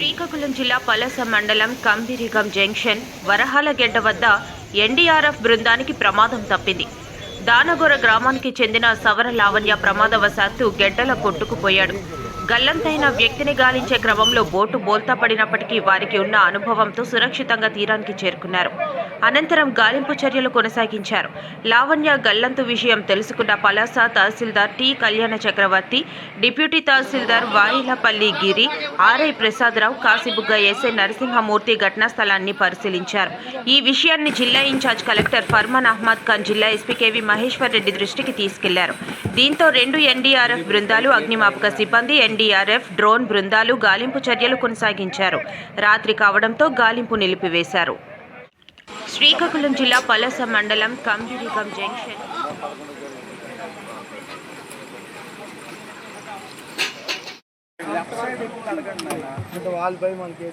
శ్రీకాకుళం జిల్లా పలస మండలం కంబిరిగం జంక్షన్ వరహాలగెడ్డ వద్ద ఎన్డీఆర్ఎఫ్ బృందానికి ప్రమాదం తప్పింది. దానగొర గ్రామానికి చెందిన సవర లావణ్య ప్రమాదవశాత్తు గెడ్డల కొట్టుకుపోయాడు. గల్లంతైన వ్యక్తిని గాలించే క్రమంలో బోటు బోల్తా పడినప్పటికీ వారికి ఉన్న అనుభవంతో సురక్షితంగా తీరానికి చేరుకున్నారు. అనంతరం గాలింపు చర్యలు కొనసాగించారు. లావణ్య గల్లంతు విషయం తెలుసుకున్న పలాస తహసీల్దార్ టి కళ్యాణ చక్రవర్తి డిప్యూటీ తహసీల్దార్ వాయిలపల్లి గిరి ఆర్ఐ ప్రసాదరావు కాసిబుగ్గ ఎస్ఐ నరసింహమూర్తి ఘటనా స్థలాన్ని పరిశీలించారు. ఈ విషయాన్ని జిల్లా in charge collector Farman Ahmed Khan జిల్లా ఎస్పీ కేవీ మహేశ్వర్ రెడ్డి దృష్టికి తీసుకెళ్ళారు. దీంతో రెండు ఎన్డీఆర్ఎఫ్ బృందాలు అగ్నిమాపక సిబ్బంది ఎన్డీఆర్ఎఫ్ డ్రోన్ బృందాలు గాలింపు చర్యలు కొనసాగించారు. రాత్రి కావడంతో గాలింపు నిలిపివేశారు. శ్రీకాకుళం జిల్లా పలస మండలం కంబిరిగం జంక్షన్. అంటే వాళ్ళ మనకి అంటే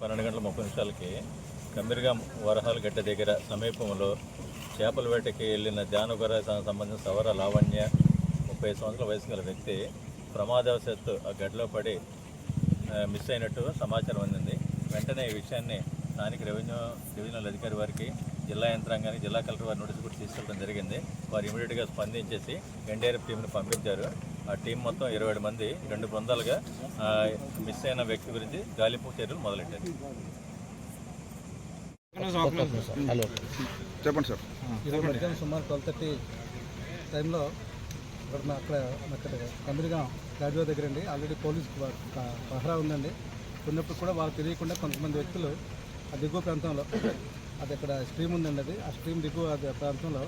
పన్నెండు గంటల ముప్పై నిమిషాలకి కమ్మిరిగాం వరహాల గడ్డ దగ్గర సమీపంలో చేపల వేటకి వెళ్ళిన ధ్యానగొర సంబంధించిన సవర లావణ్య ముప్పై సంవత్సరాల వయసు గల వ్యక్తి ప్రమాదవశాత్తు ఆ గడ్డలో పడి మిస్ అయినట్టు సమాచారం అందింది. వెంటనే ఈ విషయాన్ని స్థానిక రెవెన్యూ డివిజనల్ అధికారి వారికి జిల్లా యంత్రాంగానికి జిల్లా కలెక్టర్ వారి నోటీస్ కూడా తీసుకెళ్ళడం జరిగింది. వారు ఇమీడియట్గా స్పందించేసి ఎన్డీఆర్ఎఫ్ టీంని పంపించారు. ఆ టీం మొత్తం ఇరవై ఏడు మంది రెండు బృందాలుగా మిస్ అయిన వ్యక్తి గురించి గాలింపు చర్యలు మొదలెట్టారు చెప్పండి సార్. సుమారు ట్వెల్వ్ థర్టీ టైంలో ఇక్కడ మా అక్కడ అక్కడ కంపెనీగా రాజువా దగ్గర అండి. ఆల్రెడీ పోలీస్ పహరా ఉందండి. ఉన్నప్పుడు కూడా వాళ్ళకి తెలియకుండా కొంతమంది వ్యక్తులు ఆ దిగువ ప్రాంతంలో అది ఇక్కడ స్ట్రీమ్ ఉందండి అది. ఆ స్ట్రీమ్ దిగువ అది ప్రాంతంలో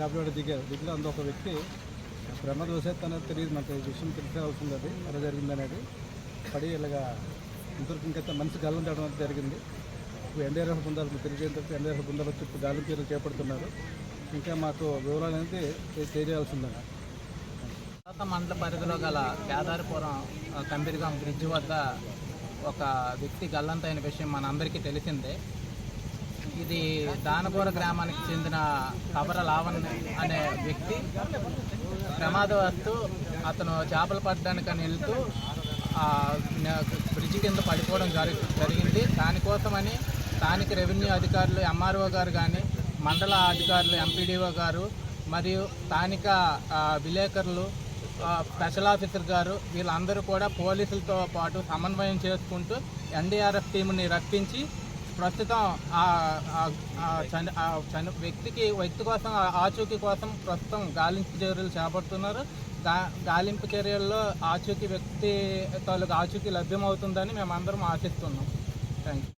చేపలు దిగారు. దిగులో అందులో ఒక వ్యక్తి ప్రమాద వసేత్తు అనేది తెలియదు మనకి ఈ విషయం తెలిసేవాల్సింది అది ఎలా జరిగింది అనేది. పడి ఇలాగా ఇంతవరకు ఇంకా మనిషి గల్లం తేవడం అనేది జరిగింది. ఇప్పుడు ఎన్డీఆర్ఎఫ్ బృందాలు తిరిగేంత వరకు ఎన్డీఆర్ఎఫ్ బృందాలు చుట్టూ గాలి చర్యలు చేపడుతున్నారు. ఇంకా మాకు వివరాలు అనేది తె- తెలియాల్సిందండి. మండల పరిధిలో గల పేదారిపురం ఆ, బ్రిడ్జ్ వద్ద ఒక వ్యక్తి గల్లంతైన విషయం మనందరికీ తెలిసిందే. ఇది దానగూర గ్రామానికి చెందిన కబర లావణ్ అనే వ్యక్తి. ప్రమాదవస్తు అతను చేపలు పట్టడానికని వెళ్తూ ఆ, బ్రిడ్జ్ కింద పడిపోవడం జరి జరిగింది. దానికోసమని స్థానిక రెవెన్యూ అధికారులు ఎంఆర్ఓ గారు కానీ మండల అధికారులు ఎంపీడీఓ గారు మరియు స్థానిక విలేకరులు స్పెషల్ ఆఫీసర్ గారు వీళ్ళందరూ కూడా పోలీసులతో పాటు సమన్వయం చేసుకుంటూ ఎన్డీఆర్ఎఫ్ టీంని రప్పించి ప్రస్తుతం ఆ- ఆ చని చని వ్యక్తికి వ్యక్తి కోసం ఆచూకీ కోసం ప్రస్తుతం గాలింపు చర్యలు చేపడుతున్నారు. గా గాలింపు చర్యల్లో ఆచూకీ వ్యక్తి తాలూకు ఆచూకీ లభ్యమవుతుందని మేమందరం ఆశిస్తున్నాం. Thank you